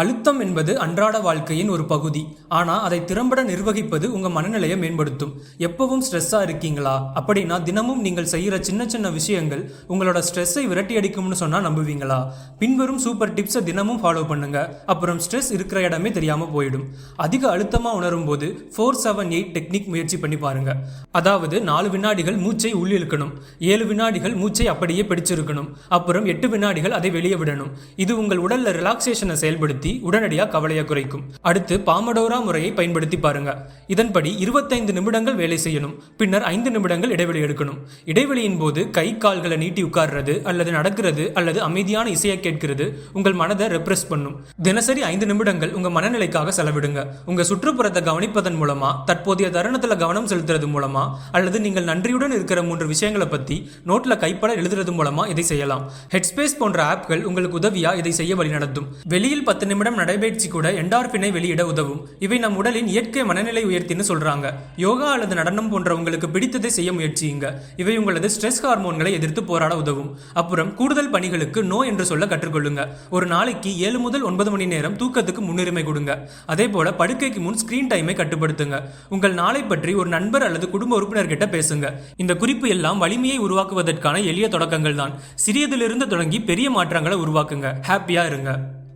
அழுத்தம் என்பது அன்றாட வாழ்க்கையின் ஒரு பகுதி. ஆனா அதை திறம்பட நிர்வகிப்பது உங்க மனநிலையை மேம்படுத்தும். எப்பவும் ஸ்ட்ரெஸ்ஸா இருக்கீங்களா? அப்படின்னா தினமும் நீங்கள் செய்யற சின்ன சின்ன விஷயங்கள் உங்களோட ஸ்ட்ரெஸ்ஸை விரட்டி அடிக்கும்னு சொன்னா நம்புவீங்களா? பின்வரும் சூப்பர் டிப்ஸை தினமும் ஃபாலோ பண்ணுங்க. அப்புறம் ஸ்ட்ரெஸ் இருக்கிற இடமே தெரியாம போயிடும். அதிக அழுத்தமா உணரும் போது ஃபோர் செவன் எயிட் டெக்னிக் முயற்சி பண்ணி பாருங்க. அதாவது நாலு வினாடிகள் மூச்சை உள்ளிழுக்கணும். ஏழு வினாடிகள் மூச்சை அப்படியே பிடிச்சிருக்கணும். அப்புறம் எட்டு வினாடிகள் அதை வெளியே விடணும். இது உங்கள் உடல்ல ரிலாக்ஸேஷனை செயல்படுத்தும். பயன்படுத்தி உடனடியாக கவலையை குறைக்கும். அடுத்து பாமடோரா முறையை பயன்படுத்தி பாருங்க. இதன்படி இருபத்தைந்து நிமிடங்கள் வேலை செய்யணும். பின்னர் ஐந்து நிமிடங்கள் இடைவெளி எடுக்கணும். இடைவெளியின் போது கை கால்களை நீட்டி உட்கார்றது அல்லது நடக்கிறது அல்லது அமைதியான இசையை கேட்கிறது உங்கள் மனதை ரெப்ரெஸ் பண்ணும். தினசரி ஐந்து நிமிடங்கள் உங்க மனநிலைக்காக செலவிடுங்க. உங்க சுற்றுப்புறத்தை கவனிப்பதன் மூலமா தற்போதைய தருணத்துல கவனம் செலுத்துறது மூலமா அல்லது நீங்கள் நன்றியுடன் இருக்கிற மூன்று விஷயங்களை பத்தி நோட்ல கைப்பட எழுதுறது மூலமா இதை செய்யலாம். ஹெட்ஸ்பேஸ் போன்ற ஆப்கள் உங்களுக்கு உதவியா இதை செய்ய வழிநடத்தும். வெளியில் பத்து நிமிடம் நடைபயிற்சி கூட என்டார்பினை வெளியிட உதவும். இவை நம் உடலின் இயற்கை மனநிலை உயர்த்தின்னு சொல்றாங்க. யோகா அல்லது நடனம் போன்ற உங்களுக்கு பிடித்ததை செய்ய முயற்சியுங்க. இவை உங்களது ஸ்ட்ரெஸ் ஹார்மோன்களை எதிர்த்து போராட உதவும். அப்புறம் கூடுதல் பணிகளுக்கு நோ என்று சொல்ல கற்றுக்கொள்ளுங்க. ஒரு நாளைக்கு ஏழு முதல் ஒன்பது மணி நேரம் தூக்கத்துக்கு முன்னுரிமை கொடுங்க. அதே போல படுக்கைக்கு முன் ஸ்கிரீன் டைமை கட்டுப்படுத்துங்க. உங்கள் நாளை பற்றி ஒரு நண்பர் அல்லது குடும்ப உறுப்பினர்கிட்ட பேசுங்க. இந்த குறிப்பு எல்லாம் வலிமையை உருவாக்குவதற்கான எளிய தொடக்கங்கள் தான் சிறியதிலிருந்து தொடங்கி பெரிய மாற்றங்களை உருவாக்குங்க. ஹாப்பியா இருங்க.